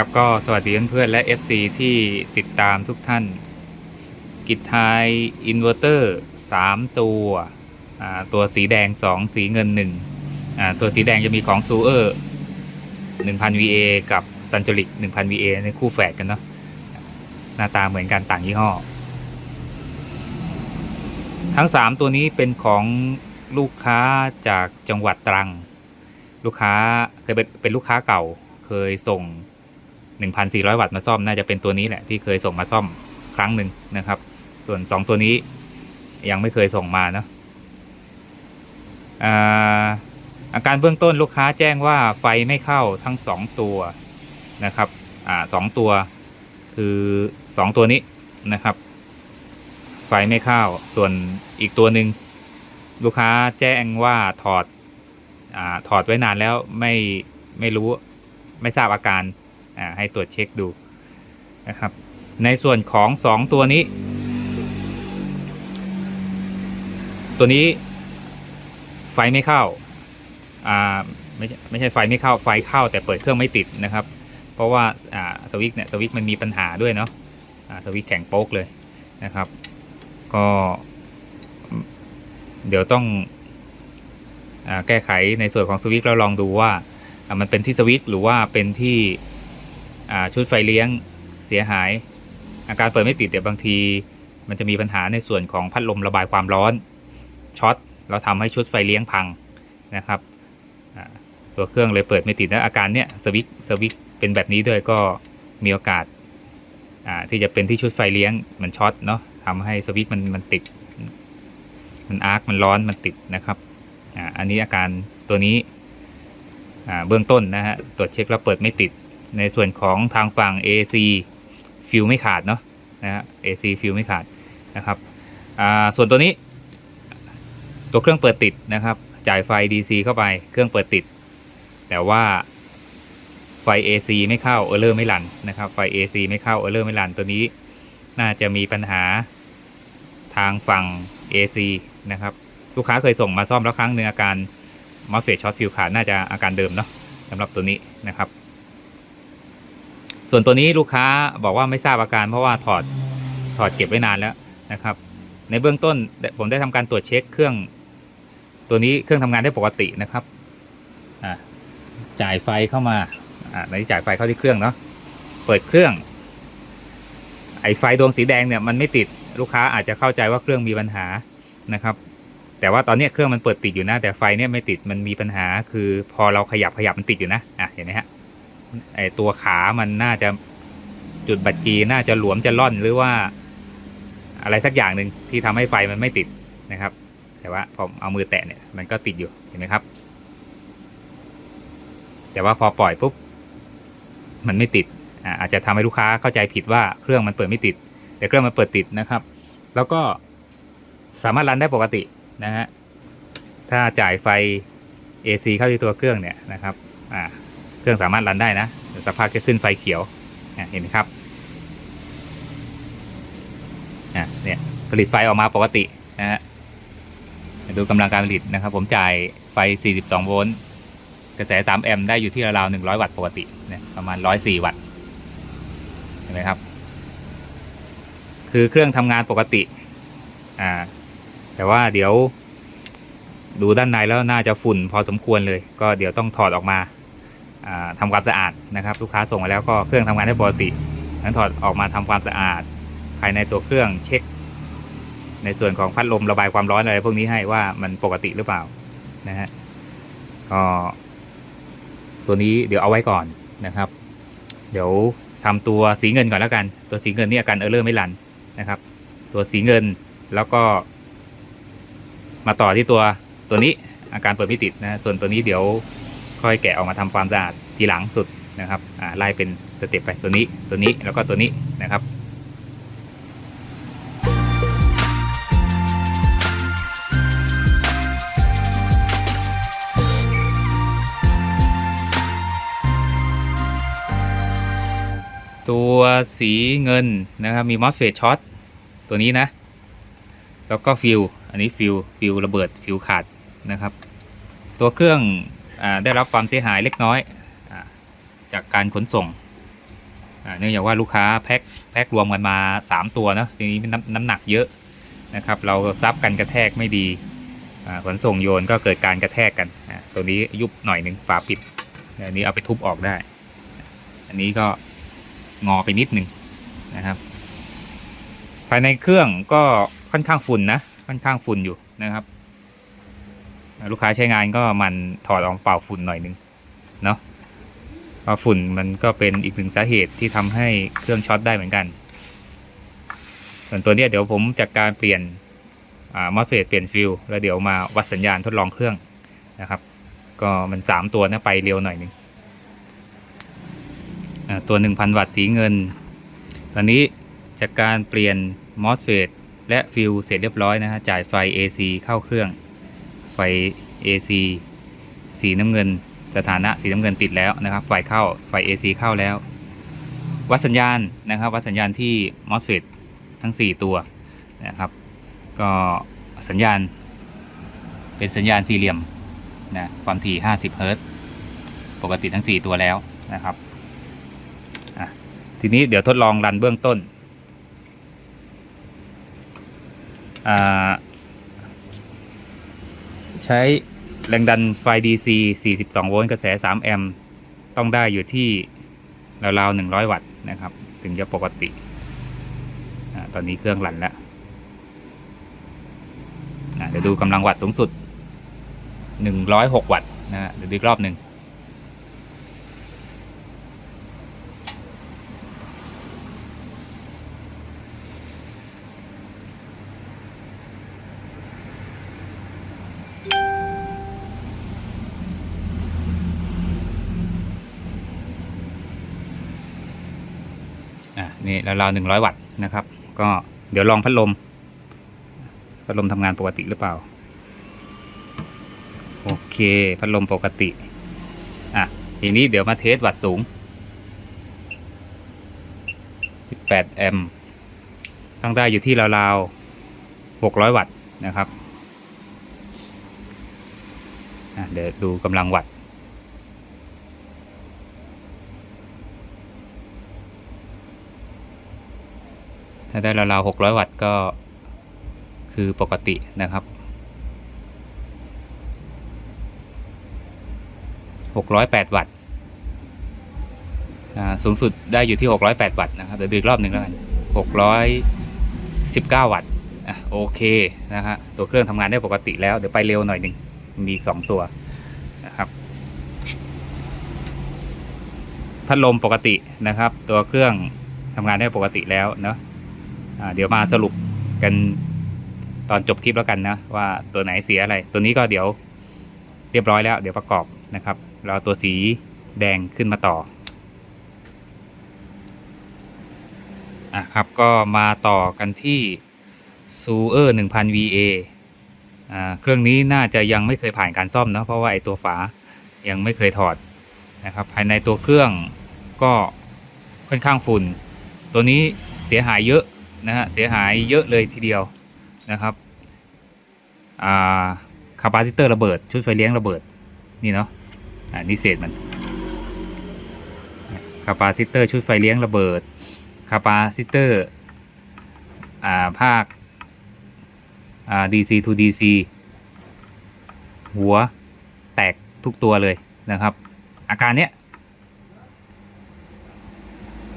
ครับก็สวัสดีเพื่อนๆและ FC ที่ติดตามทุกท่าน กิจไทยอินเวอร์เตอร์3ตัว ตัวสีแดง 2 สีเงิน1อ่าตัวสีแดงจะมีของซูเออร์1000 VA กับซันจริก1000 VA ในคู่แฝดกันเนาะหน้าตาเหมือนกันต่างยี่ห้อ ทั้ง 3 ตัวนี้เป็นของลูกค้าจากจังหวัดตรัง ลูกค้าเคยเป็นเป็นลูกค้าเก่าเคยส่ง 1,400 วัตต์มาซ่อมน่าจะเป็นตัวนี้แหละที่เคยส่งมาซ่อมครั้งหนึ่งนะครับ ส่วน 2 ตัวนี้ยังไม่เคยส่งมาเนาะอาการเบื้องต้นลูกค้าแจ้งว่าไฟไม่เข้าทั้ง 2 ตัวนะครับอ่าสองตัวคือ 2 ตัวนี้นะครับ ไฟไม่เข้าส่วนอีกตัวหนึ่งลูกค้าแจ้งว่าถอดอถอดไว้นานแล้วไม่ไม่รู้ไม่ทราบอาการ อ่าให้ตรวจเช็คดูนะครับ ในส่วนของ 2 ตัวนี้ ตัวนี้ไฟไม่เข้าอ่าไม่ใช่ไม่ใช่ไฟไม่เข้าไฟเข้าแต่เปิดเครื่องไม่ติดนะครับ เพราะว่าอ่าสวิตช์เนี่ยสวิตช์มันมีปัญหาด้วยเนาะอ่าสวิตช์แข็งโป๊กเลยนะครับ ก็เดี๋ยวต้องอแก้ไขในส่วนของสวิตช์แล้วลองดูว่ามันเป็นที่สวิตช์หรือว่าเป็นที่ ชุดไฟเลี้ยงเสียหาย อาการเปิดไม่ติดเดี๋ยวบางที มันจะมีปัญหาในส่วนของพัดลมระบายความร้อนช็อตแล้วทำให้ชุดไฟเลี้ยงพังนะครับตัวเครื่องเลยเปิดไม่ติดแล้วอาการเนี้ยสวิตช์สวิตเป็นแบบนี้ด้วยก็มีโอกาสาที่จะเป็นที่ชุดไฟเลี้ยงมันช็อตเนาะทำให้สวิตช์มันมันติด มันอาร์คมันร้อนมันติดนะครับอ่าอันนี้อาการตัวนี้อ่าเบื้องต้นนะฮะตรวจเช็คแล้วเปิดไม่ติด ในส่วนของทางฝั่ง AC ฟิวไม่ขาดเนาะนะฮะ AC ฟิวไม่ขาดนะครับส่วนตัวนี้ ตัวเครื่องเปิดติดนะครับ จ่ายไฟ DC เข้าไปเครื่องเปิดติด แต่ว่าไฟ AC ไม่เข้าเออร์เลอร์ไม่รันนะครับไฟ AC ไม่เข้าเออร์เลอร์ไม่รันตัวนี้น่าจะมีปัญหาทางฝั่ง AC นะครับ ลูกค้าเคยส่งมาซ่อมแล้วครั้งหนึ่งอาการมอสเฟตช็อตฟิวขาดน่าจะอาการเดิมเนาะสำหรับตัวนี้นะครับ ส่วนตัวนี้ลูกค้าบอกว่าไม่ทราบอาการเพราะว่าถอดถอดเก็บไว้นานแล้วนะครับ ในเบื้องต้นผมได้ทำการตรวจเช็คเครื่อง ตัวนี้เครื่องทำงานได้ปกตินะครับจ่ายไฟเข้ามาอ่าในจ่ายไฟเข้าที่เครื่องเนาะเปิดเครื่อง ไอไฟดวงสีแดงเนี่ยมันไม่ติดลูกค้าอาจจะเข้าใจว่าเครื่องมีปัญหานะครับ แต่ว่าตอนนี้เครื่องมันเปิดติดอยู่นะแต่ไฟเนี่ยไม่ติดมันมีปัญหา คือพอเราขยับขยับมันติดอยู่นะอะเห็นไหมฮะ ไอตัวขามันน่าจะจุดบัตรกีน่าจะหลวมจะล่อนหรือว่า อะไรสักอย่างหนึ่งที่ทำให้ไฟมันไม่ติดนะครับ แต่ว่าผมเอามือแตะเนี่ยมันก็ติดอยู่เห็นไหมครับ แต่ว่าพอปล่อยปุ๊บมันไม่ติดอาจจะทำให้ลูกค้าเข้าใจผิดว่าเครื่องมันเปิดไม่ติด แต่เครื่องมันเปิดติดนะครับ แล้วก็สามารถรันได้ปกตินะฮะถ้าจ่ายไฟ AC เข้าที่ตัวเครื่องเนี่ยนะครับอ่า รื่องสามารถรันได้นะสภาพจะขึ้นไฟเขียวเห็นไหมครับอะเนี่ยผลิตไฟออกมาปกตินะฮะดูกำลังการผลิตนะครับ ผมจ่ายไฟ 42 โวลต์กระแส 3 แอมป์ได้อยู่ที่ราวๆ100 วัตต์ปกติเนี่ยประมาณ 104 วัตต์เห็นไหมครับ คือเครื่องทำงานปกติอ่าแต่ว่าเดี๋ยวดูด้านในแล้วน่าจะฝุ่นพอสมควรเลย ก็เดี๋ยวต้องถอดออกมา อ่าทำความสะอาดนะครับ ลูกค้าส่งมาแล้วก็เครื่องทำงานได้ปกตินั้นถอดออกมาทำความสะอาด ภายในตัวเครื่องเช็ค ในส่วนของพัดลมระบายความร้อนอะไรพวกนี้ให้ว่ามันปกติหรือเปล่านะฮะก็ตัวนี้เดี๋ยวเอาไว้ก่อนนะครับ เดี๋ยวทำตัวสีเงินก่อนแล้วกัน ตัวสีเงินนี่อาการเออร์เลอร์ไม่รันนะครับ ตัวสีเงินแล้วก็ มาต่อที่ตัวตัวนี้อาการเปิดไม่ติดนะส่วนตัวนี้เดี๋ยว ค่อยแกะออกมาทำความสะอาดทีหลังสุดนะครับไล่เป็นสเต็ปไปตัวนี้ตัวนี้แล้วก็ตัวนี้นะครับตัวสีเงินนะครับมีมอสเฟตช็อตตัวนี้นะ แล้วก็ฟิวอันนี้ฟิวฟิวระเบิดฟิวขาดนะครับ ตัวเครื่อง ได้รับความเสียหายเล็กน้อยอจากการขนส่งเนื่องจากว่าลูกค้าแพ็คแพ็ครวมกันมา 3 ตัวนะทีนี้น้ำน้ำหนักเยอะนะครับ เราซับกันกระแทกไม่ดีขนส่งโยนก็เกิดการกระแทกกันตัวนี้ยุบหน่อยหนึ่งฝาปิดอันนี้เอาไปทุบออกได้ อันนี้ก็งอไปนิดหนึ่งนะครับ ภายในเครื่องก็ค่อนข้างฝุ่นนะค่อนข้างฝุ่นอยู่นะครับ ลูกค้าใช้งานก็มันถอดออกเป่าฝุ่นหน่อยนึงเนาะเพราะฝุ่นมันก็เป็นอีกหนึ่งสาเหตุที่ทำให้เครื่องช็อตได้เหมือนกัน ส่วนตัวเนี้ยเดี๋ยวผมจากการเปลี่ยนมอสเฟตเปลี่ยนฟิลแล้วเดี๋ยวมาวัดสัญญาณทดลองเครื่องนะครับ ก็มันสามตัวนะไปเร็วหน่อยนึงตัว 1,000 วัตต์สีเงิน ตอนนี้จากการเปลี่ยนมอสเฟตและฟิลเสร็จเรียบร้อยนะฮะจ่ายไฟ AC เข้าเครื่อง ไฟ AC สีน้ำเงิน สถานะสีน้ำเงินติดแล้วนะครับ ไฟเข้าไฟ AC เข้าแล้ว วัดสัญญาณนะครับวัดสัญญาณที่ MOSFET ทั้ง 4 ตัวนะครับ ก็สัญญาณ เป็นสัญญาณสี่เหลี่ยมนะความถี่ 50เฮิรตซ์ปกติทั้ง 4 ตัวแล้วนะครับทีนี้เดี๋ยวทดลองรันเบื้องต้นอ่า ใช้แรงดันไฟ DC 42 โวลต์กระแส 3 แอมป์ต้องได้อยู่ที่ราวๆ 100 วัตต์นะครับ ถึงจะปกติอตอนนี้เครื่องรันแล้วเดี๋ยวดูกำลังวัตต์สูงสุด 106 วัตต์นะฮะเดี๋ยวดูอีกรอบหนึ่ง อะ นี่ราวๆหนึ่งร้อยวัตต์นะครับ ก็เดี๋ยวลองพัดลม พัดลมทำงานปกติหรือเปล่า โอเค พัดลมปกติ อะ ทีนี้เดี๋ยวมาเทสวัตต์สูง 18 แอมป์ตั้งได้อยู่ที่ราวๆ600 วัตต์นะครับ เดี๋ยวดูกำลังวัตต์าได้ราวๆ600วัตต์ก็คือปกตินะครับ608วัตต์สูงสุดได้อยู่ที่608วัตต์นะครับเดี๋ยวดูอีกรอบหนึ่งแล้วกัน619วัตต์โอเคนะฮะตัวเครื่องทำงานได้ปกติแล้ว เดี๋ยวไปเร็วหน่อยหนึ่งมีอีกสองตัวนะครับพัดลมปกตินะครับ ตัวเครื่องทำงานได้ปกติแล้วเนาะ เดี๋ยวมาสรุปกันตอนจบคลิปแล้วกันนะ ว่าตัวไหนเสียอะไร ตัวนี้ก็เดี๋ยวเรียบร้อยแล้ว เดี๋ยวประกอบนะครับ เราตัวสีแดงขึ้นมาต่ออะครับก็มาต่อกันที่ซูเออร์หนึ่งพัน VA อ่าเครื่องนี้น่าจะยังไม่เคยผ่านการซ่อมนะเพราะว่าไอตัวฝายังไม่เคยถอดนะครับ ภายในตัวเครื่องก็ค่อนข้างฝุ่น ตัวนี้เสียหายเยอะ นะฮะเสียหายเยอะเลยทีเดียวนะครับอ่าคาปาซิเตอร์ระเบิด ชุดไฟเลี้ยงระเบิดนี่เนาะอ่านี่เศษมันคาปาซิเตอร์ชุดไฟเลี้ยงระเบิดคาปาซิเตอร์อ่าภาคอ่า DC to DC หัวแตกทุกตัวเลยนะครับ อาการเนี้ย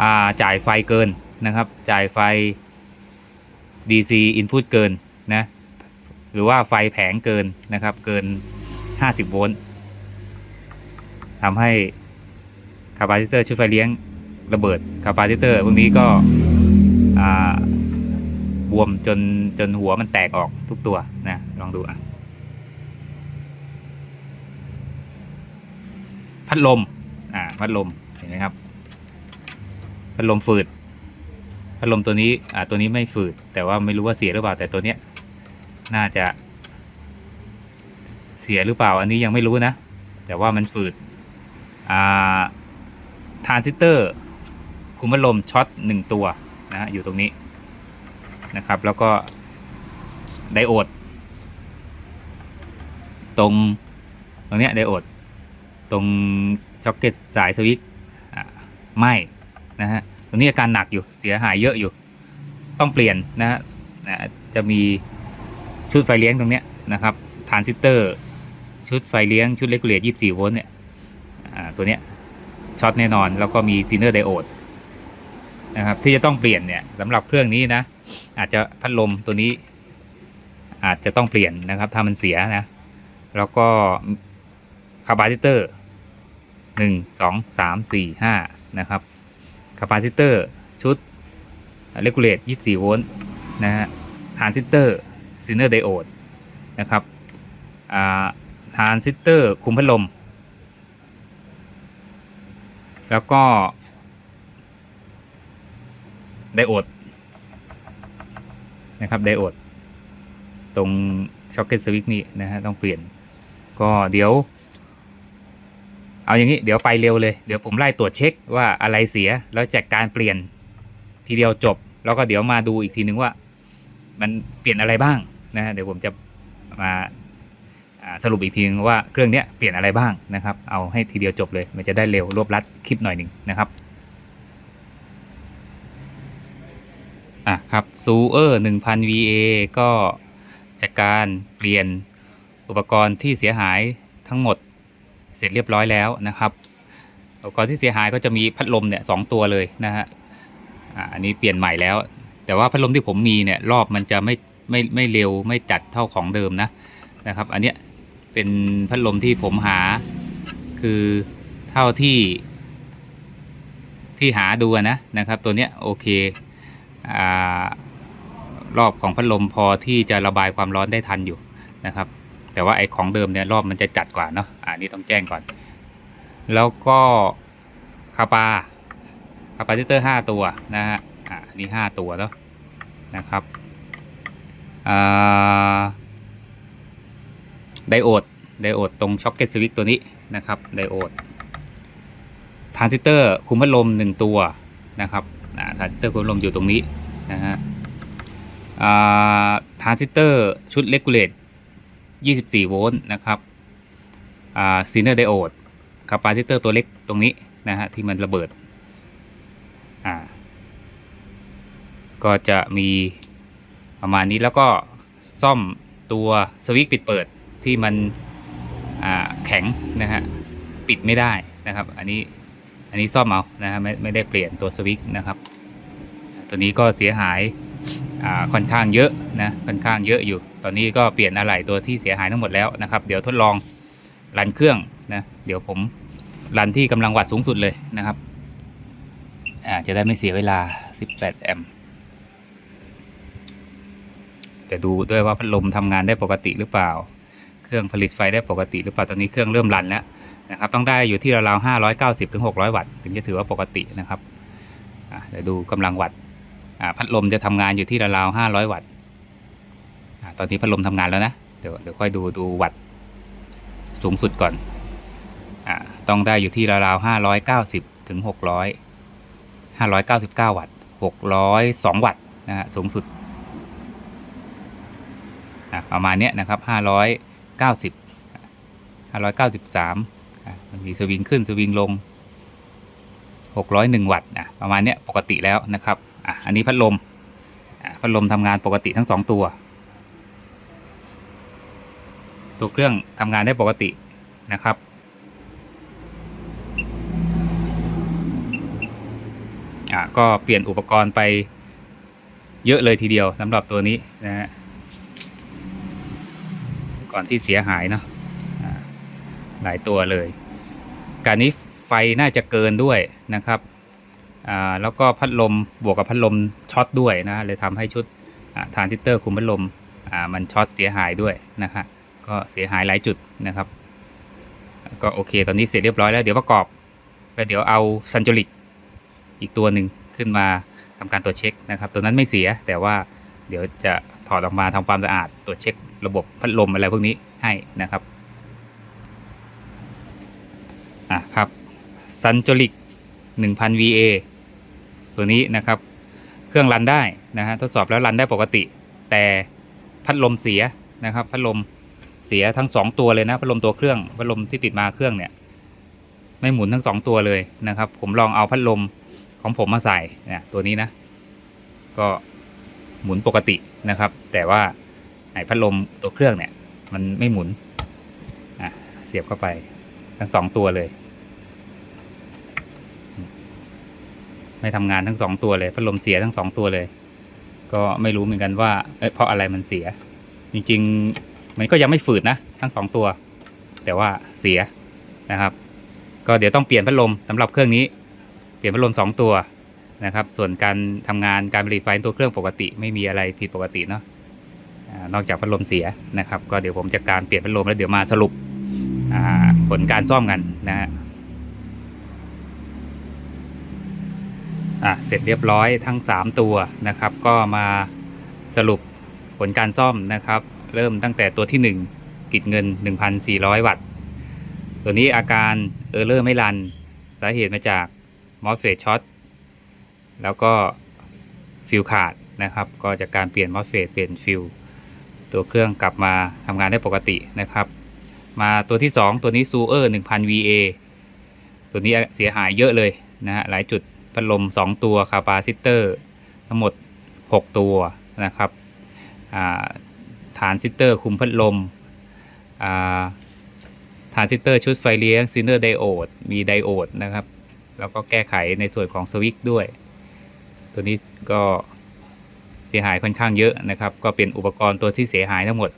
อ่าจ่ายไฟเกินนะครับ จ่ายไฟ DC input เกินนะหรือว่าไฟแผงเกินนะครับเกิน 50 โวลต์ทำให้คาปาซิเตอร์ชุดไฟเลี้ยงระเบิดคาปาซิเตอร์พวกนี้ก็อ่าบวมจนจนหัวมันแตกออกทุกตัวนะลองดูอะพัดลมอ่าพัดลมเห็นไหมครับ พัดลมฝืด พัดลมตัวนี้อ่าตัวนี้ไม่ฝืด แต่ว่าไม่รู้ว่าเสียหรือเปล่าแต่ตัวเนี้ยน่าจะ เสียหรือเปล่า อันนี้ยังไม่รู้นะ แต่ว่ามันฝืดอ่าทรานซิสเตอร์ คุมพัดลมช็อตหนึ่งตัวนะฮะอยู่ตรงนี้นะครับ แล้วก็ไดโอด ตรงตรงเนี้ยไดโอด ตรงช็อกเก็ตสายสวิตช์ไหมนะฮะ ตัวนี้อาการหนักอยู่เสียหายเยอะอยู่ ต้องเปลี่ยนนะฮะนะจะมีชุดไฟเลี้ยงตรงเนี้ยนะครับทรานซิสเตอร์ ชุดไฟเลี้ยงชุดเลกูเลต24โวลต์เนี่ยตัวเนี้ยช็อตแน่นอน แล้วก็มีซีเนอร์ไดโอดนะครับที่จะต้องเปลี่ยนเนี่ยสำหรับเครื่องนี้นะ อาจจะพัดลมตัวนี้ อาจจะต้องเปลี่ยนนะครับ ถ้ามันเสียนะ แล้วก็คาปาซิเตอร์หนึ่งสองสามสี่ห้านะครับ ปาซิเตอร์ชุดเลกูเลต24 โวลต์นะฮะทรานซิสเตอร์ซีเนอร์ไดโอดนะครับอ่าทรานซิสเตอร์คุมพัดลม แล้วก็ ไดโอดนะครับไดโอดตรงช็อคเก็ตสวิตช์นี่นะฮะต้องเปลี่ยน ก็เดี๋ยว เอาอย่างนี้เดี๋ยวไปเร็วเลย เดี๋ยวผมไล่ตรวจเช็คว่าอะไรเสียแล้วจัดการเปลี่ยนทีเดียวจบ แล้วก็เดี๋ยวมาดูอีกทีนึงว่า มันเปลี่ยนอะไรบ้างนะฮะเดี๋ยวผมจะมาสรุปอีกทีนึงว่าเครื่องนี้เปลี่ยนอะไรบ้างนะครับ เอาให้ทีเดียวจบเลย มันจะได้เร็วรวบรัดคลิปหน่อยหนึ่งนะครับอะครับซูเออร์หนึ่งพัน VA ก็จากการเปลี่ยนอุปกรณ์ที่เสียหายทั้งหมด ร็จเรียบร้อยแล้วนะครับอุปกรณ์ที่เสียหายก็จะมีพัดลมเนี่ยสองตัวเลยนะฮะอันนี้เปลี่ยนใหม่แล้ว แต่ว่าพัดลมที่ผมมีเนี่ยรอบมันจะไม่ไม่ไม่เร็วไม่จัดเท่าของเดิมนะนะครับ อันเนี้ยเป็นพัดลมที่ผมหาคือเท่าที่ ที่หาดูนะนะครับ ตัวเนี้ยโอเคอ่ารอบของพัดลมพอที่จะระบายความร้อนได้ทันอยู่นะครับ แต่ว่าไอของเดิมเนี่ยรอบมันจะจัดกว่าเนาะอ่านี่ต้องแจ้งก่อน แล้วก็คาปาคาปาซิเตอร์ห้าตัวนะฮะอ่านี่ห้าตัวเนาะนะครับไดโอดไดโอดตรงช็อคเก็ตสวิตตัวนี้นะครับไดโอดทรานซิสเตอร์คุมพัดลมหนึ่งตัวนะครับอ่าทรานซิสเตอร์คุมพัดลมอยู่ตรงนี้นะฮะอ่าทรานซิสเตอร์ชุดเลกูเลต 24 โวลต์นะครับอ่าซีเนอร์ไดโอดคาปาซิเตอร์ตัวเล็กตรงนี้นะฮะที่มันระเบิดอ่าก็จะมีประมาณนี้แล้วก็ซ่อมตัวสวิตช์ปิดเปิดที่มันอ่าแข็งนะฮะปิดไม่ได้นะครับ อันนี้อันนี้ซ่อมเอานะฮะไม่ไม่ได้เปลี่ยนตัวสวิตช์นะครับ ตัวนี้ก็เสียหาย ค่อนข้างเยอะนะค่อนข้างเยอะอยู่ ตอนนี้ก็เปลี่ยนอะไหล่ตัวที่เสียหายทั้งหมดแล้วนะครับ เดี๋ยวทดลองรันเครื่องนะเดี๋ยวผมรันที่กำลังวัตต์สูงสุดเลยนะครับอาจะได้ไม่เสียเวลา 18 แอมป์จะดูด้วยว่าพัดลมทำงานได้ปกติหรือเปล่า เครื่องผลิตไฟได้ปกติหรือเปล่า ตอนนี้เครื่องเริ่มรันแล้วนะครับ ต้องได้อยู่ที่ราวๆ590ถึง600 วัตต์ ถึงจะถือว่าปกตินะครับเดี๋ยวดูกำลังวัตต์ พัดลมจะทำงานอยู่ที่ราวๆ500วัตต์ตอนนี้พัดลมทำงานแล้วนะ เดี๋ยวเดี๋ยวค่อยดูดูวัตต์สูงสุดก่อนอต้องได้อยู่ที่ราวๆ590ถึง600 599วัตต์602วัตต์นะฮะสูงสุดประมาณเนี้ยนะครับ590 593อะมันมีสวิงขึ้นสวิงลง601วัตต์นะประมาณเนี้ยปกติแล้วนะครับ อะอันนี้พัดลมพัดลมทำงานปกติทั้งสองตัว ตัวเครื่องทำงานได้ปกตินะครับ อะก็เปลี่ยนอุปกรณ์ไปเยอะเลยทีเดียวสำหรับตัวนี้นะฮะก่อนที่เสียหายเนาะหลายตัวเลย การนี้ไฟน่าจะเกินด้วยนะครับ อ่าแล้วก็พัดลมบวกกับพัดลมช็อตด้วยนะเลยทำให้ชุดทรานซิสเตอร์คุมพัดลมอ่ามันช็อตเสียหายด้วยนะฮะก็เสียหายหลายจุดนะครับ ก็โอเคตอนนี้เสร็จเรียบร้อยแล้วเดี๋ยวประกอบแล้วเดี๋ยวเอาซันโจลิกอีกตัวหนึ่งขึ้นมาทำการตรวจเช็คนะครับ ตัวนั้นไม่เสียแต่ว่าเดี๋ยวจะถอดออกมาทำความสะอาดตรวจเช็คระบบพัดลมอะไรพวกนี้ให้นะครับอะครับซันโจลิก 1000 VA ตัวนี้นะครับ เครื่องรันได้นะฮะทดสอบแล้วรันได้ปกติ แต่พัดลมเสียนะครับ พัดลมเสียทั้งสองตัวเลยนะพัดลมตัวเครื่องพัดลมที่ติดมาเครื่องเนี่ยไม่หมุนทั้งสองตัวเลยนะครับ ผมลองเอาพัดลมของผมมาใส่เนี่ยตัวนี้นะ ก็หมุนปกตินะครับ แต่ว่าไอ้พัดลมตัวเครื่องเนี่ย มันไม่หมุนอะเสียบเข้าไปทั้งสองตัวเลย ไม่ทำงานทั้งสองตัวเลยพัดลมเสียทั้งสองตัวเลย ก็ไม่รู้เหมือนกันว่าเอ้ยเพราะอะไรมันเสีย จริงๆมันก็ยังไม่ฝืดนะทั้งสองตัว แต่ว่าเสียนะครับ ก็เดี๋ยวต้องเปลี่ยนพัดลมสำหรับเครื่องนี้ เปลี่ยนพัดลมสองตัวนะครับ ส่วนการทำงานการผลิตไฟตัวเครื่องปกติ ไม่มีอะไรผิดปกติเนาะนอกจากพัดลมเสียนะครับ ก็เดี๋ยวผมจะการเปลี่ยนพัดลมแล้วเดี๋ยวมาสรุปผลการซ่อมกันนะฮะ อะเสร็จเรียบร้อยทั้ง 3 ตัวนะครับ ก็มาสรุปผลการซ่อมนะครับ เริ่มตั้งแต่ตัวที่ 1 กิดเงิน 1,400 วัตต์ ตัวนี้อาการเออร์เลอร์ไม่รัน สาเหตุมาจากมอสเฟตช็อตแล้วก็ฟิลขาดนะครับ ก็จากการเปลี่ยนมอสเฟตเปลี่ยนฟิลตัวเครื่องกลับมาทำงานได้ปกตินะครับ มาตัวที่ 2 ตัวนี้ซูเออร์1000 VA ตัวนี้เสียหายเยอะเลยนะฮะหลายจุด พัดลม 2 ตัวคาปาซิเตอร์ทั้งหมด 6 ตัวนะครับฐานซิสเตอร์คุมพัดลมอ่านซิสเตอร์ชุดไฟเลี้ยงซินเนอร์ไดโอดมีไดโอดนะครับ แล้วก็แก้ไขในส่วนของสวิตด้วย ตัวนี้ก็เสียหายค่อนข้างเยอะนะครับ ก็เป็นอุปกรณ์ตัวที่เสียหายทั้งหมด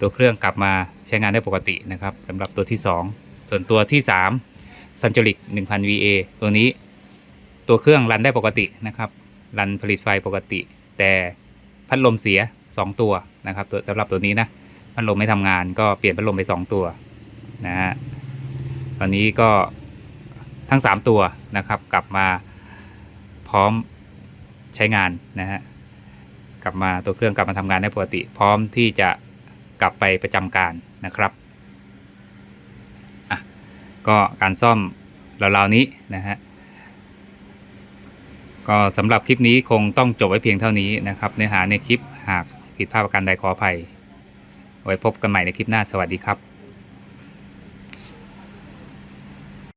ตัวเครื่องกลับมาใช้งานได้ปกตินะครับสำหรับตัวที่ 2 ส่วนตัวที่ 3 s ันจ r i c 1000 VA ตัวนี้ ตัวเครื่องรันได้ปกตินะครับ รันผลิตไฟปกติ แต่พัดลมเสีย 2 ตัวนะครับตัวสำหรับตัวนี้นะ พัดลมไม่ทำงานก็เปลี่ยนพัดลมไปสองตัวนะฮะ ตอนนี้ก็ทั้งสามตัวนะครับ กลับมาพร้อมใช้งานนะฮะ กลับมาตัวเครื่องกลับมาทำงานได้ปกติ พร้อมที่จะกลับไปประจำการนะครับอะก็การซ่อมราวๆนี้นะฮะ ก็สำหรับคลิปนี้คงต้องจบไว้เพียงเท่านี้นะครับเนื้อหาในคลิปหากผิดพลาดประการใดขออภัย ไว้พบกันใหม่ในคลิปหน้าสวัสดีครับ